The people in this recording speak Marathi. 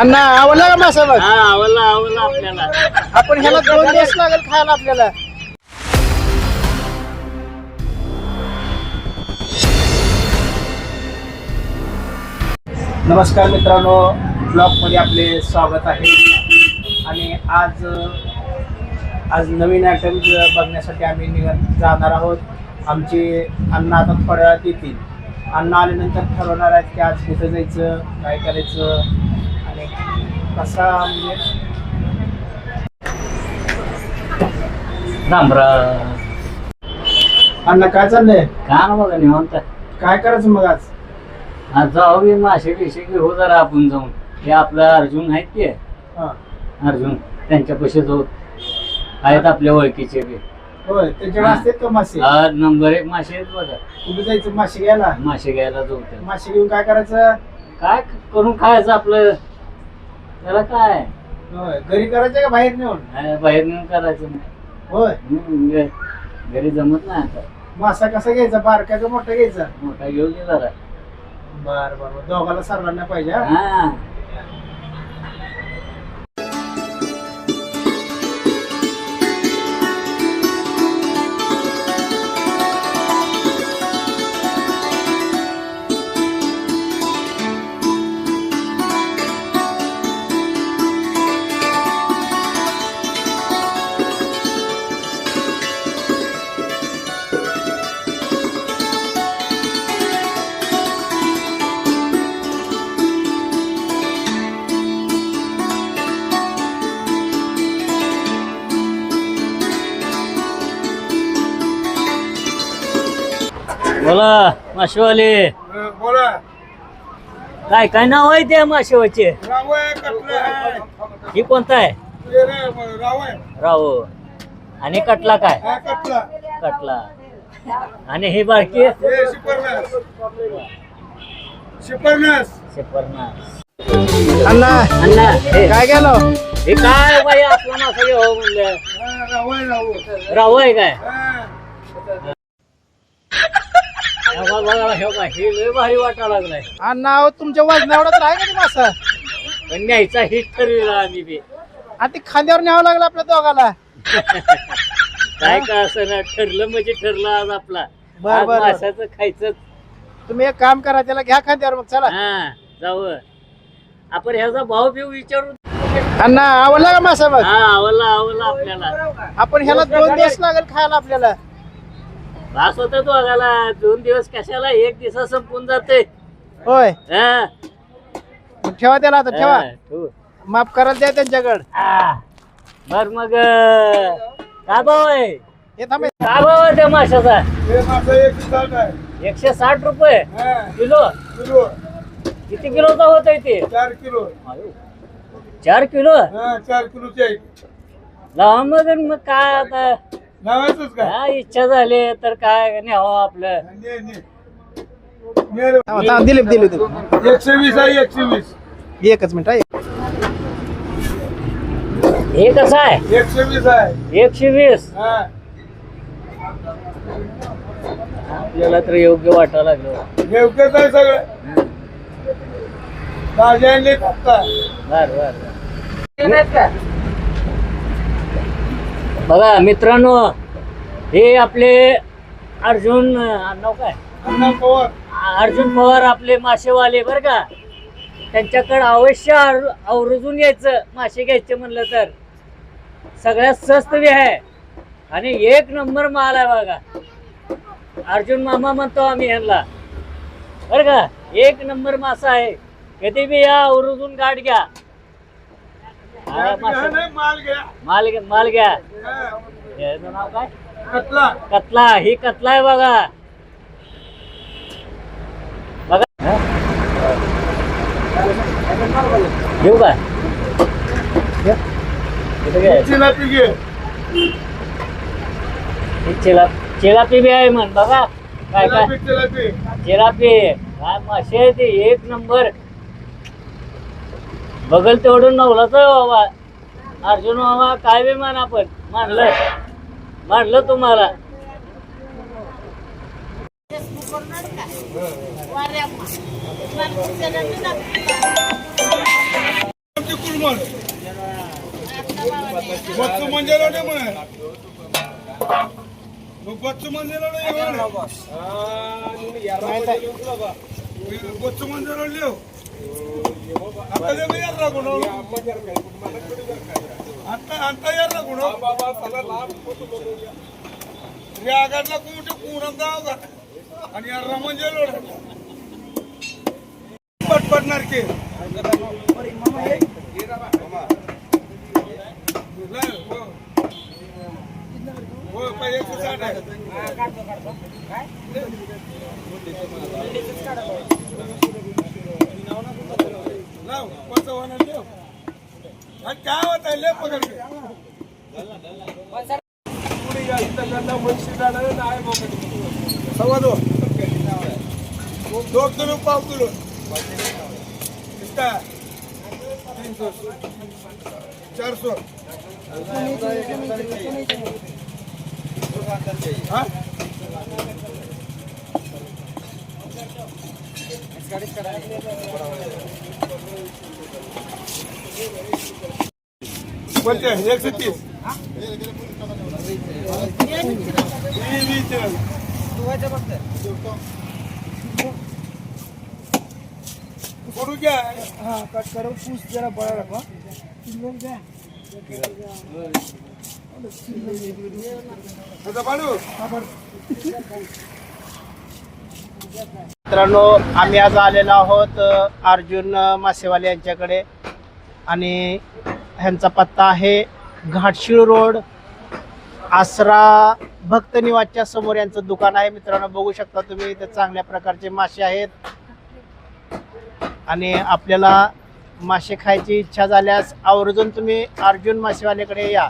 अण्णा आवडला का मासा बघ हा आवडला आवडला आपल्याला. आपण ह्याला दोन दिवस लागेल खायला आपल्याला. नमस्कार मित्रांनो ब्लॉगमध्ये आपले स्वागत आहे. आणि आज आज नवीन आयटम बघण्यासाठी आम्ही निघ जाणार आहोत आमचे अण्णा आता थोड्या वेळात येतील. अण्णा आल्यानंतर ठरवणार आहेत की आज कुठं जायचं काय करायचं कसा म्हणजे डांबरा अण्णा काय चाललंय? का ना बघा निवांत. काय करायचं मग आज? आज जाऊ बी मासे बिशे घेऊ जरा आपण जाऊन. हे आपलं अर्जुन आहेत की? हा. अर्जुन त्यांच्या पैसे जाऊ. आहेत आपल्या ओळखीचे बी. होय त्याच्याकडे हा. असतात का मासे? हा, नंबर एक मासे आहेत बघा. कुठे जायचं? मासे घ्यायला? मासे घ्यायला जाऊ ते मासे घेऊन काय करायचं? काय करून खायचं आपलं? त्याला काय? होय घरी करायचं का बाहेर नेऊन? बाहेर नेऊन करायचं नाही. होय. हम्म, घ- घरी जमत नाही आता. मासा कसा घ्यायचा? बारका का मोठा घ्यायचा? मोठा घेऊ जरा. बर बर बर. दोघाला सर्वांना पाहिजे हा? हा. बोला माशेवाले. बोला. काय काय नाव आहे त्या माशेवाचे? ही कोणता आहे? राव आणि कटला काय? हा कटला. कटला. आणि हे बारकी हे शिपरनस शिपरनस शेपरनास. अण्णा अण्णा काय गेलो? हे काय बाई आपला मासा घेऊ म्हणलं. राव आहे काय? हा. हे हे हे लय भारी वाटा लागलाय. अहो, तुमच्या वजनावर तर आहे का ते मासा पण न्यायचा हिट ठरविला आम्ही बी. आणि ते खांद्यावर न्यावं लागलं आपल्या दोघाला. काय का असं ना ठरलं म्हणजे ठरलं आज आपला. बर, आज बर. माशाचं खायचं तुम्ही एक काम करा त्याला घ्या खांद्यावर मग चला. हा जाऊ. आपण ह्याचा भाव बिव विचारू अण्णा आवडला का मासा हा आवडला आवडला आपल्याला. आपण ह्याला दोन दिवस लागेल खायला आपल्याला. त्रास होता तो आगाला दोन दिवस कशाला? एक दिवसा संपून जाते होय. हा. मग ठेवा त्याला आता ठेवा. हा, ठेवू. माफ करायला द्या त्यांच्याकडे. बर मग अं, काय भाव आहे? हे थांबे काय भाव आहे त्या माशाचा? हे एकशे साठ रुपये? हा, किलो? किलो. किती किलोचा होत आहे ते? चार किलो. चार किलो? हा चार किलोचे आहे लावा मग आणि मग काय आता? लावायचंच का काय इच्छा झाली तर काय न्यावं आपलं? ने, ने. ने रे. दिलीप दिलीप. एकशे वीस आहे एकशे वीस. एकच मिनिट आहे हे कसं आहे? एकशे वीस आहे. एकशे वीस? हा. आपल्याला तर योग्य वाटायला लागलं. नेवकेच आहे सगळं. बर बर बघा मित्रांनो हे आपले अर्जुन नाव काय? अर्जुन पवार. आपले मासेवाले बर का? त्यांच्याकडे अवश्य आवर्जून यायचं मासे घ्यायचे म्हणलं तर. सगळ्यात स्वस्त बी आहे. आणि एक नंबर माल आहे बघा. अर्जुन मामा म्हणतो आम्ही यांना बर का? एक नंबर मासा आहे. कधी बी या आवर्जून गाठ घ्या. हा, नाही, माल घ्या. माल घ्या माल घ्या. हा. याचं नाव काय? कटला कतला ही कतला आहे बघा. बघा. हा? घेऊ का? इथं घे. चिलापी घे. ही चिला चिलापी बी आहे म्हण बघा. काय काय? चिलापी चिलापी. चिलापी. काय मासे आहे ते. एक नंबर. बगल तेवढून नवलाच बाबा. अर्जुन बाबा काय बी मान आपण. मानलं मानलं तुम्हाला. బొచ్చు మంజలోనే మన నువ్వు బొచ్చు మంజలోనే ఆగట్ల కూటి కూరంతా అని రమ్మని చేయలేడు పట్టుపడినారికి काय होत आहे लय पकड के. सव्वा दोन दोन किलो पाव किलो कितना तीन सौ तीस. करू क्या? हाँ कट करो. पूछ जरा बड़ा रखो आता पाडू. मित्रांनो आम्ही आज आलेलो आहोत अर्जुन मासेवाले यांच्याकडे. आणि ह्यांचा पत्ता आहे घाटशीळ रोड आसरा भक्त निवासच्या समोर यांचं दुकान आहे. मित्रांनो बघू शकता तुम्ही इथे चांगल्या प्रकारचे मासे आहेत. आणि आपल्याला मासे खायची इच्छा झाल्यास आवर्जून तुम्ही अर्जुन मासेवाल्याकडे या.